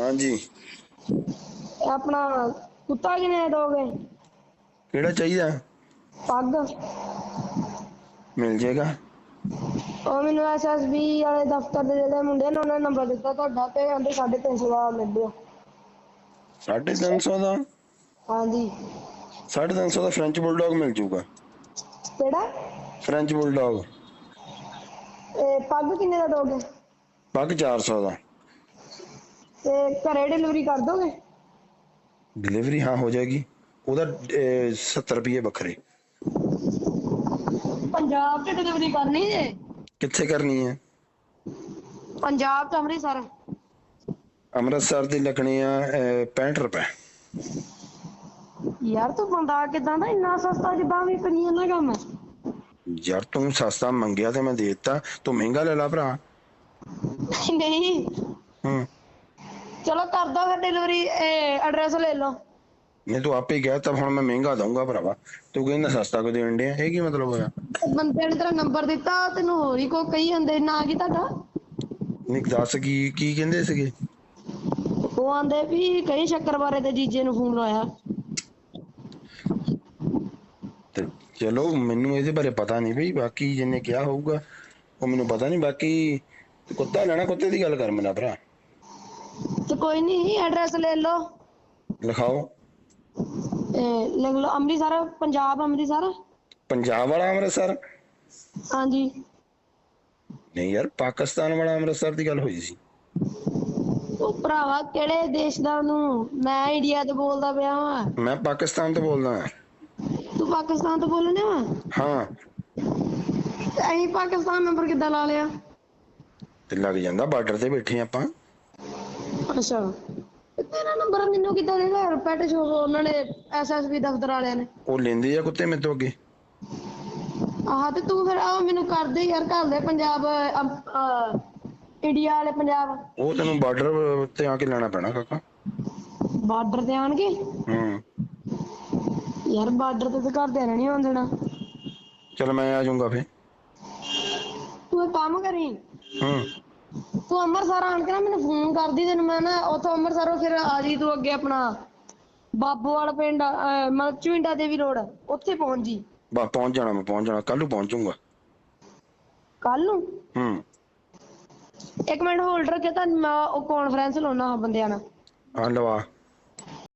ਹਾਂਜੀ। ਆਪਣਾ ਕੁੱਤਾ ਕਿਨੇ ਦੋਗੇ? ਕਿਹੜਾ ਚਾਹੀਦਾ? ਪੱਗ। ਮਿਲ ਜੇਗਾ। ਉਹ ਮੈਨੂੰ ਐਸਐਸਬੀ ਵਾਲੇ ਦਫ਼ਤਰ ਦੇ ਜਿਹੜੇ ਮੁੰਡੇ ਨੇ ਉਹਨਾਂ ਨੇ ਨੰਬਰ ਦਿੱਤਾ ਤੁਹਾਡਾ ਤੇ ਕਹਿੰਦੇ 350 ਦਾ ਮਿਲ ਦਿਓ 350 ਦਾ? ਹਾਂਜੀ। 350 ਦਾ ਫ੍ਰੈਂਚ ਬੁਲਡੌਗ ਮਿਲ ਜੂਗਾ। ਕਿਹੜਾ? ਫ੍ਰੈਂਚ ਬੁਲਡੌਗ ਇਹ ਪੱਗ ਕਿੰਨੇ ਦਾ ਦੋਗੇ? ਪੱਗ 400 ਦਾ। ਤੇ ਘਰੇ ਡਿਲੀਵਰੀ ਕਰ ਦੋਗੇ? ਡਿਲੀਵਰੀ ਹਾਂ ਹੋ ਜਾਏਗੀ। ਉਹਦਾ ਅਹ, 70 ਰੁਪਏ ਵੱਖਰੇ। ਪੰਜਾਬ ਤੇ ਡਿਲੀਵਰੀ ਕਰਨੀ ਜੇ? ਕਿੱਥੇ ਕਰਨੀ ਹੈ? ਪੰਜਾਬ ਤੇ ਅੰਮ੍ਰਿਤਸਰ। ਅੰਮ੍ਰਿਤਸਰ ਦੀ ਲੱਗਣੀ ਆ ਅਹ, 65 ਰੁਪਏ। ਯਾਰ ਤੂੰ ਬੰਦਾ ਕਿਦਾਂ ਦਾ? ਇੰਨਾ ਸਸਤਾ ਜਿੱਦਾਂ ਵੀ ਕਰੀ ਜਾਂਦਾ ਕੰਮ? ਯਾਰ ਤੂੰ ਸਸਤਾ ਮੰਗਿਆ ਤੇ ਮੈਂ ਦੇ ਦਿੱਤਾ। ਤੂੰ ਮਹਿੰਗਾ ਲੈ ਲਾ ਭਰਾ। ਨਹੀਂ। ਹੂੰ। ਚਲੋ ਕਰ ਦੋ ਫਿਰ ਡਿਲੀਵਰੀ ਐਡਰੈਸ ਲੈ ਲਓ। ਨਹੀਂ ਤੂੰ ਆਪੇ ਗਿਆ ਤਾਂ ਹੁਣ ਮੈਂ ਮਹਿੰਗਾ ਦਊਂਗਾ ਭਰਾਵਾ। ਤੂੰ ਕਹਿੰਦਾ ਸਸਤਾ ਕੋ ਦੇਣ ਡਿਆ? ਇਹ ਕੀ ਮਤਲਬ ਹੋਇਆ? ਬੰਦੇ ਨੇ ਤੇਰਾ ਨੰਬਰ ਦਿੱਤਾ ਤੈਨੂੰ ਹੋਰ ਹੀ ਕੋ ਕਹੀ ਜਾਂਦੇ ਨਾ ਕੀ ਤੁਹਾਡਾ? ਨਹੀਂ ਦੱਸ ਕੀ ਕੀ ਕਹਿੰਦੇ ਸੀਗੇ? ਉਹ ਆਂਦੇ ਵੀ ਕਈ ਸ਼ੱਕਰ ਬਾਰੇ ਤੇ ਜੀਜੇ ਨੂੰ ਫੋਨ ਲਾਇਆ। ਤੇ ਚਲੋ ਮੈਨੂੰ ਇਹਦੇ ਬਾਰੇ ਪਤਾ ਨਹੀਂ ਬਈ ਬਾਕੀ ਜਿੰਨੇ ਕਿਹਾ ਹੋਊਗਾ ਉਹ ਮੈਨੂੰ ਪਤਾ ਨਹੀਂ ਬਾਕੀ ਕੁੱਤਾ ਲੈਣਾ ਕੁੱਤੇ ਦੀ ਗੱਲ ਕਰ ਮੇਰਾ ਭਰਾ। ਤੇ ਕੋਈ ਨਹੀਂ ਐਡਰੈਸ ਲੈ ਲਓ। ਲਿਖਾਓ। ਇਹ ਲਿਖ ਲਓ ਅੰਮ੍ਰਿਤਸਰ ਪੰਜਾਬ ਅੰਮ੍ਰਿਤਸਰ। ਪੰਜਾਬ ਵਾਲਾ ਅੰਮ੍ਰਿਤਸਰ? ਹਾਂਜੀ। ਨਹੀਂ ਯਾਰ ਪਾਕਿਸਤਾਨ ਵਾਲਾ ਅੰਮ੍ਰਿਤਸਰ ਦੀ ਗੱਲ ਹੋਈ ਸੀ। ਉਹ ਭਰਾਵਾ ਕਿਹੜੇ ਦੇਸ਼ ਦਾ ਉਹਨੂੰ? ਮੈਂ ਇੰਡੀਆ ਤੋਂ ਬੋਲਦਾ ਪਿਆ ਵਾਂ। ਮੈਂ ਪਾਕਿਸਤਾਨ ਤੋਂ ਬੋਲਦਾ ਹਾਂ। ਤੂੰ ਪਾਕਿਸਤਾਨ ਤੋਂ ਬੋਲਣੇ ਵਾ? ਹਾਂ। ਅਸੀਂ ਪਾਕਿਸਤਾਨ ਨੰਬਰ ਕਿੱਦਾਂ ਲਾ ਲਿਆ? ਤੇ ਲੱਗ ਜਾਂਦਾ ਬਾਰਡਰ ਤੇ ਬੈਠੇ ਆਪਾਂ। ਅੱਛਾ। ਤੇ ਤੇਰਾ ਨੰਬਰ ਮੈਨੂੰ ਕਿੱਦਾਂ ਦੇ ਘਰ ਪੈਟ ਸ਼ੋ ਉਹਨਾਂ ਨੇ ਐਸਐਸਬੀ ਦਫ਼ਤਰ ਵਾਲਿਆਂ ਨੇ। ਉਹ ਲੈਂਦੇ ਆ ਕੁੱਤੇ ਮੇਰੇ ਤੋਂ ਅੱਗੇ? ਆਹ ਤੇ ਤੂੰ ਫਿਰ ਆ ਮੈਨੂੰ ਕਰ ਦੇ ਯਾਰ ਘਰ ਦੇ ਪੰਜਾਬ ਇੰਡੀਆ ਵਾਲੇ ਪੰਜਾਬ। ਉਹ ਤੈਨੂੰ ਬਾਰਡਰ ਤੇ ਆ ਕੇ ਲੈਣਾ ਪੈਣਾ ਕਾਕਾ। ਬਾਰਡਰ ਤੇ ਆਣਗੇ ਹੂੰ। ਯਾਰ ਬਾਰਡਰ ਤੇ ਤਾਂ ਘਰ ਦੇ ਨਹੀਂ ਆਉਣ ਦੇਣਾ। ਚਲ ਮੈਂ ਆ ਜਾਊਂਗਾ ਫੇ ਤੂੰ ਕੰਮ ਕਰੀ। ਹੂੰ। ਤੂੰ ਅੰਮ੍ਰਿਤਸਰ ਆਣ ਕੇ ਨਾ ਮੈਨੂੰ ਫੋਨ ਕਰਦੀ ਤੈਨੂੰ ਮੈਂ ਨਾ ਉੱਥੋਂ ਅੰਮ੍ਰਿਤਸਰੋਂ ਫਿਰ ਆ ਜੀ ਤੂੰ ਅੱਗੇ ਆਪਣਾ ਬਾਬੋਵਾਲ ਪਿੰਡ ਅਹ, ਮਤਲਬ ਚੁਇੰਡਾ ਦੇਵੀ ਰੋਡ ਉੱਥੇ ਪਹੁੰਚ ਜੀ। ਬਸ ਪਹੁੰਚ ਜਾਣਾ ਮੈਂ ਪਹੁੰਚ ਜਾਣਾ ਕੱਲ ਨੂੰ ਪਹੁੰਚ ਜਾਊਂਗਾ ਕੱਲ ਨੂੰ? ਹੂੰ। ਇੱਕ ਮਿੰਟ ਹੋਲਡ ਰੱਖਿਓ ਤਾਂ ਮੈਂ ਉਹ ਕਾਨਫਰੰਸ ਲਾਉਣਾ ਬੰਦਿਆਂ ਨਾਲ। ਆ ਲਵਾ।